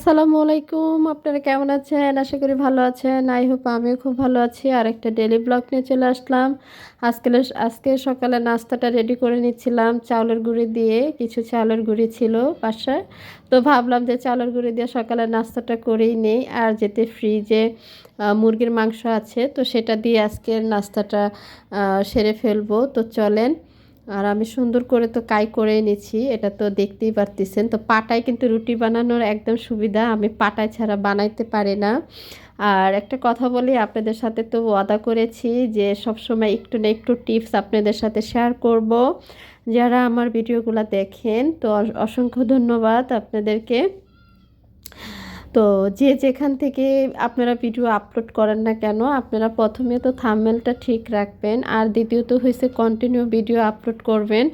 আসসালামু আলাইকুম, আপনারা কেমন আছেন? আশা করি ভালো আছেন। আই হোপ আমিও খুব ভালো আছি। আর একটা ডেলি ব্লগ নিয়ে চলে আসলাম। আজকে আজকে সকালে নাস্তাটা রেডি করে নিচ্ছিলাম, চাউলের গুঁড়ি দিয়ে। কিছু চাউলের গুঁড়ি ছিল বাসায়। তো ভাবলাম যে চাউলের গুঁড়ি দিয়ে সকালে নাস্তাটা করেই নেই। আর যেতে ফ্রিজে মুরগির মাংস আছে, তো সেটা দিয়ে আজকের নাস্তাটা সেরে ফেলব। তো চলেন আর আমি সুন্দর করে তো কাই করে নিচ্ছি এটা তো দেখতেই পারতেছেন। তো পাটায় কিন্তু রুটি বানানোর একদম সুবিধা, আমি পাটায় ছাড়া বানাইতে পারি না। আর একটা কথা বলি, আপনাদের সাথে তো ওয়াদা করেছি যে সবসময় একটু না একটু টিপস আপনাদের সাথে শেয়ার করব। যারা আমার ভিডিওগুলো দেখেন, তো অসংখ্য ধন্যবাদ আপনাদেরকে। তো যে যেখান থেকে আপনারা ভিডিও আপলোড করেন না কেন, আপনারা প্রথমে তো থামমেলটা ঠিক রাখবেন আর দ্বিতীয়ত হয়েছে কন্টিনিউ ভিডিও আপলোড করবেন।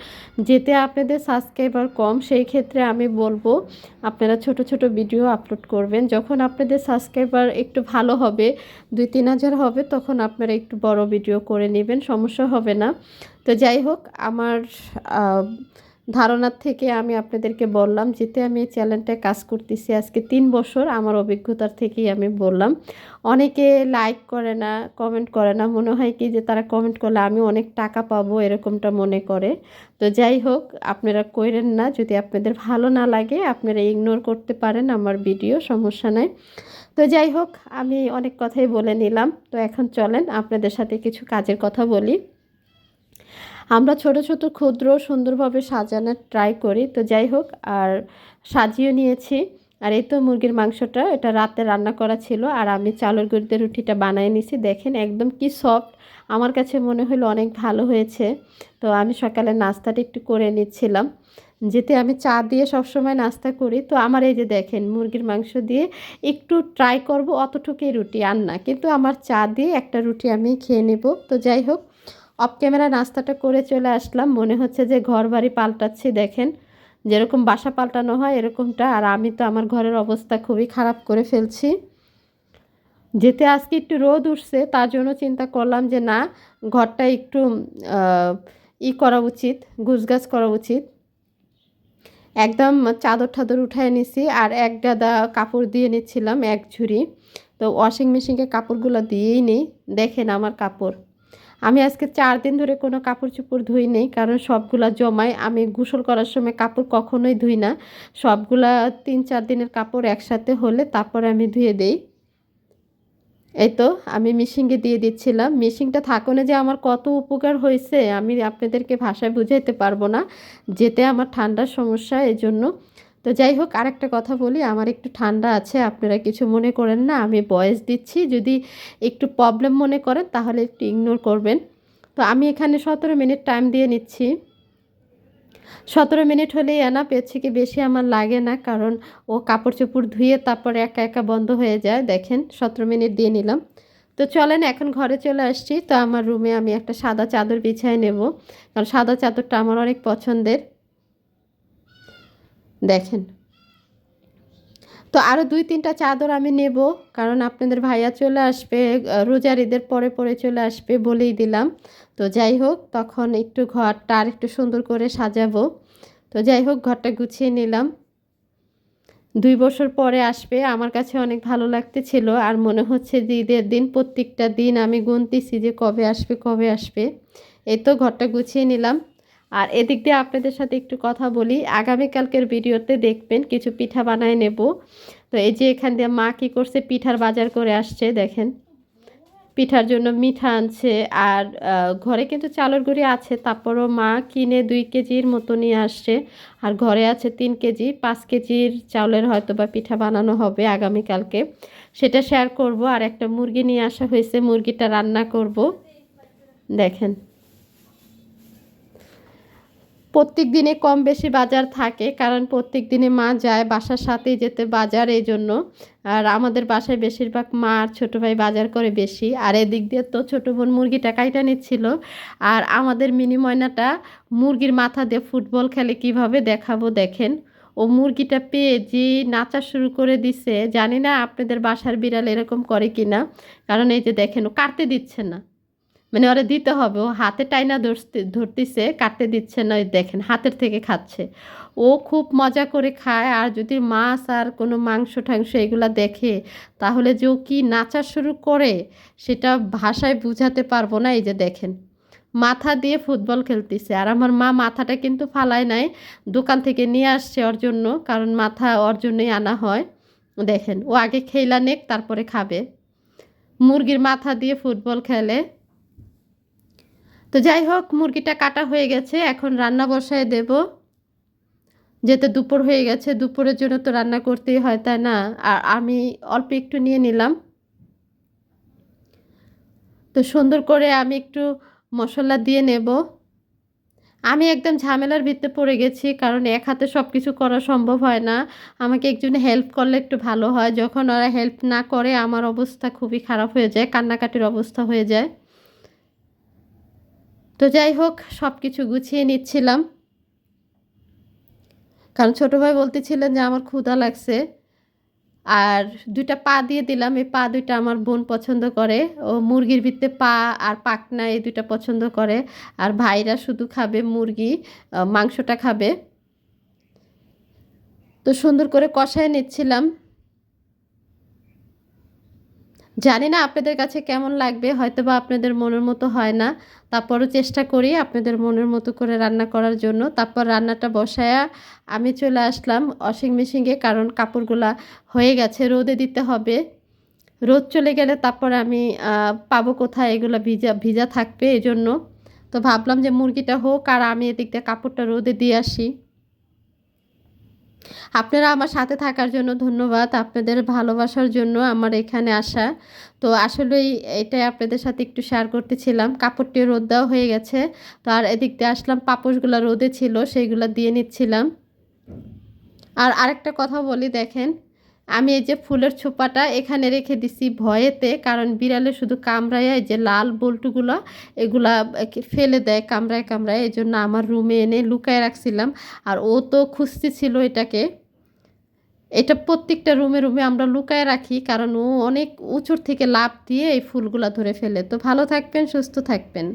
যেতে আপনাদের সাবস্ক্রাইবার কম, সেই ক্ষেত্রে আমি বলব আপনারা ছোট ছোট ভিডিও আপলোড করবেন। যখন আপনাদের সাবস্ক্রাইবার একটু ভালো হবে, দুই তিন হাজার হবে, তখন আপনারা একটু বড় ভিডিও করে নেবেন, সমস্যা হবে না। তো যাই হোক, আমার ধারণার থেকে আমি আপনাদেরকে বললাম, যেতে আমি এই চ্যানেলটায় কাজ করতেছি আজকে তিন বছর, আমার অভিজ্ঞতার থেকেই আমি বললাম। অনেকে লাইক করে না কমেন্ট করে না, মনে হয় কি যে তারা কমেন্ট করলে আমি অনেক টাকা পাবো এরকমটা মনে করে। তো যাই হোক, আপনারা করেন না, যদি আপনাদের ভালো না লাগে, আপনারা ইগনোর করতে পারেন আমার ভিডিও সমস্যা নাই। তো যাই হোক, আমি অনেক কথাই বলে নিলাম। তো এখন চলেন, আপনাদের সাথে কিছু কাজের কথা বলি। আমরা ছোট ছোট ক্ষুদ্র সুন্দরভাবে সাজানোর ট্রাই করি। তো যাই হোক, আর সাজিয়ে নিয়েছি। আর এই তো মুরগির মাংসটা, এটা রাতে রান্না করা ছিল। আর আমি চালের গুঁড়িতে রুটিটা বানিয়ে নিছি দেখেন একদম কি সফট আমার কাছে মনে হলো অনেক ভালো হয়েছে। তো আমি সকালে নাস্তাটা একটু করে নিচ্ছিলাম। যেতে আমি চা দিয়ে সবসময় নাস্তা করি। তো আমার এই যে দেখেন, মুরগির মাংস দিয়ে একটু ট্রাই করব, অতটুকুই রুটি আর না। কিন্তু আমার চা দিয়ে একটা রুটি আমি খেয়ে নেব। তো যাই হোক অফ ক্যামেরা নাস্তাটা করে চলে আসলাম। মনে হচ্ছে যে ঘর বাড়ি পাল্টাচ্ছি, দেখেন। যেরকম বাসা পাল্টানো হয়, এরকমটা। আর আমি তো আমার ঘরের অবস্থা খুবই খারাপ করে ফেলছি। যেতে আজকে একটু রোদ উঠছে, তার জন্য চিন্তা করলাম যে না, ঘরটা একটু ই করা উচিত, গুছগাছ করা উচিত। একদম চাদর ঠাদর উঠায় নিছি, আর এক গাদা কাপড় দিয়ে নিচ্ছিলাম, এক ঝুড়ি। তো ওয়াশিং মেশিনকে কাপড়গুলো দিয়েই নেই। দেখেন আমার কাপড়। আমি আজকে চার দিন ধরে কোনো কাপড় চোপড় ধুই নেই, কারণ সবগুলা জমায় আমি গোসল করার সময় কাপড় কখনোই ধুই না। সবগুলা তিন চার দিনের কাপড় একসাথে হলে তারপরে আমি ধুয়ে দেই। এই তো, আমি মিশিংয়ে দিয়ে দিচ্ছিলাম। মিশিংটা থাকনে যে আমার কত উপকার হয়েছে, আমি আপনাদেরকে ভাষায় বুঝাইতে পারব না। যেতে আমার ঠান্ডার সমস্যা এই জন্য তো যাই হোক, আরেকটা কথা বলি, আমার একটু ঠান্ডা আছে, আপনারা কিছু মনে করেন না, আমি বয়স দিচ্ছি, যদি একটু প্রবলেম মনে করেন, তাহলে একটু ইগনোর করবেন। তো আমি এখানে সতেরো মিনিট টাইম দিয়ে নিচ্ছি। সতেরো মিনিট হলেই এনা পেয়েছে কি বেশি আমার লাগে না, কারণ ও কাপড় চোপড় ধুয়ে তারপরে একা একা বন্ধ হয়ে যায়, দেখেন, সতেরো মিনিট দিয়ে নিলাম। তো চলেন, এখন ঘরে চলে আসছি, তো আমার রুমে আমি একটা সাদা চাদর বিছায় নেব, কারণ সাদা চাদরটা আমার অনেক পছন্দের। দেখেন। তো আরও দুই, তিনটা চাদর আমি নেব, কারণ আপনাদের ভাইয়া চলে আসবে রোজার ঈদের পরে পরে চলে আসবে বলেই দিলাম। তো যাই হোক, তখন একটু ঘরটা আর একটু সুন্দর করে সাজাবো। তো যাই হোক, ঘরটা গুছিয়ে নিলাম। দুই বছর পরে আসবে, আমার কাছে অনেক ভালো লাগতেছিল, আর মনে হচ্ছে যে ঈদের দিন, প্রত্যেকটা দিন আমি গুনতেছি যে কবে আসবে কবে আসবে। এই তো ঘরটা গুছিয়ে নিলাম। আর এদিক দিয়ে আপনাদের সাথে একটু কথা বলি। আগামীকালকের ভিডিওতে দেখবেন কিছু পিঠা বানায় নেব। তো এই যে এখান দিয়ে মা কী করছে, পিঠার বাজার করে আসছে, দেখেন। পিঠার জন্য মিঠা আনছে আর ঘরে কিন্তু চালের গুঁড়ি আছে, তারপরও মা কিনে দুই কেজির মতো নিয়ে আসছে। আর ঘরে আছে তিন কেজি, পাঁচ কেজির চাউলের হয়তো বা পিঠা বানানো হবে আগামীকালকে সেটা শেয়ার করব। আর একটা মুরগি নিয়ে আসা হয়েছে, মুরগিটা রান্না করব। দেখেন। প্রত্যেক দিনে কম বেশি বাজার থাকে, কারণ প্রত্যেক দিনে মা যায় বাসার সাথেই যেতে বাজার, এই জন্য। আর আমাদের বাসায় বেশিরভাগ মা আর ছোটো ভাই বাজার করে বেশি। আর এদিক দিয়ে তো ছোটো বোন মুরগিটা কাইটা নিচ্ছিল। আর আমাদের মিনি ময়নাটা মুরগির মাথা দিয়ে ফুটবল খেলে কীভাবে দেখাবো দেখেন। ও মুরগিটা পেয়ে যে নাচা শুরু করে দিছে, জানি না আপনাদের বাসার বিড়াল এরকম করে কি না কারণ এই যে দেখেন, ও কাটতে দিচ্ছে না। মানে ওরা দিতে হবে, ও হাতে টাইনা ধরতে, ধরতেছে, কাটতে দিচ্ছে না দেখেন, হাতের থেকে খাচ্ছে। ও খুব মজা করে খায়, আর যদি মাছ আর কোনো মাংস টাংস এগুলা দেখে, তাহলে যে ও কী নাচা শুরু করে, সেটা ভাষায় বুঝাতে পারব না, এই যে দেখেন। মাথা দিয়ে ফুটবল খেলতেছে, আর আমার মা মাথাটা কিন্তু ফালায় নাই, দোকান থেকে নিয়ে আসছে ওর জন্য, কারণ মাথা ওর জন্যই আনা হয়। দেখেন, ও আগে খেলা নেক, তারপরে খাবে। মুরগির মাথা দিয়ে ফুটবল খেলে তো যাই হোক, মুরগিটা কাটা হয়ে গেছে। এখন রান্না বসায় দেব। যেতে দুপুর হয়ে গেছে, দুপুরের জন্য তো রান্না করতেই হয়, তাই না? আর আমি অল্প একটু নিয়ে নিলাম। তো সুন্দর করে আমি একটু মশলা দিয়ে নেব। আমি একদম ঝামেলার ভিতরে পড়ে গেছি, কারণ এক হাতে সব কিছু করা সম্ভব হয় না। আমাকে একজন হেল্প করলে একটু ভালো হয়। যখন ওরা হেল্প না করে, আমার অবস্থা খুবই খারাপ হয়ে যায়, কান্নাকাটির অবস্থা হয়ে যায়। তো যাই হোক সব কিছু গুছিয়ে নিচ্ছিলাম। কারণ ছোটো ভাই বলতেছিলেন যে আমার ক্ষুধা লাগছে। আর দুইটা পা দিয়ে দিলাম, এই পা দুইটা আমার বোন পছন্দ করে। ও মুরগির ভিতরে পা আর পাকনা এই দুইটা পছন্দ করে। আর ভাইরা শুধু খাবে মুরগি মাংসটা খাবে। তো সুন্দর করে কষায় নিচ্ছিলাম। জানি না আপনাদের কাছে কেমন লাগবে হয়তো বা আপনাদের মনের মতো হয় না। তারপরও চেষ্টা করি আপনাদের মনের মতো করে রান্না করার জন্য। তারপর রান্নাটা বসায়া আমি চলে আসলাম ওয়াশিং মেশিনে, কারণ কাপড়গুলা হয়ে গেছে, রোদে দিতে হবে। রোদ চলে গেলে তারপর আমি পাবো কোথায়? এগুলো ভিজা ভিজা থাকবে এই জন্য তো ভাবলাম যে মুরগিটা হোক, আর আমি এদিক দিয়ে কাপড়টা রোদে দিয়ে আসি। আপনারা আমার সাথে থাকার জন্য ধন্যবাদ, আপনাদের ভালোবাসার জন্য আমার এখানে আসা। তো আসলেই এটাই আপনাদের সাথে একটু শেয়ার করতেছিলাম, কাপড়টি রোদ দেওয়া হয়ে গেছে। তো আর এদিক দিয়ে আসলাম, পাপোশগুলো রোদে ছিল, সেইগুলো দিয়ে নিচ্ছিলাম। আর আরেকটা কথা বলি, দেখেন আমি এই যে ফুলের ছোপাটা এখানে রেখে দিছি ভয়েতে, কারণ বিড়ালে শুধু কামড়ায়, এই যে লাল বল্টুগুলো, এগুলা ফেলে দেয় কামড়ায় কামড়ায়, এই জন্য আমার রুমে এনে লুকায় রাখছিলাম। আর ও তো খুঁজতেছিল এটাকে। এটা প্রত্যেকটা রুমে রুমে আমরা লুকায় রাখি, কারণ ও অনেক উঁচুর থেকে লাভ দিয়ে এই ফুলগুলা ধরে ফেলে। তো ভালো থাকবেন, সুস্থ থাকবেন।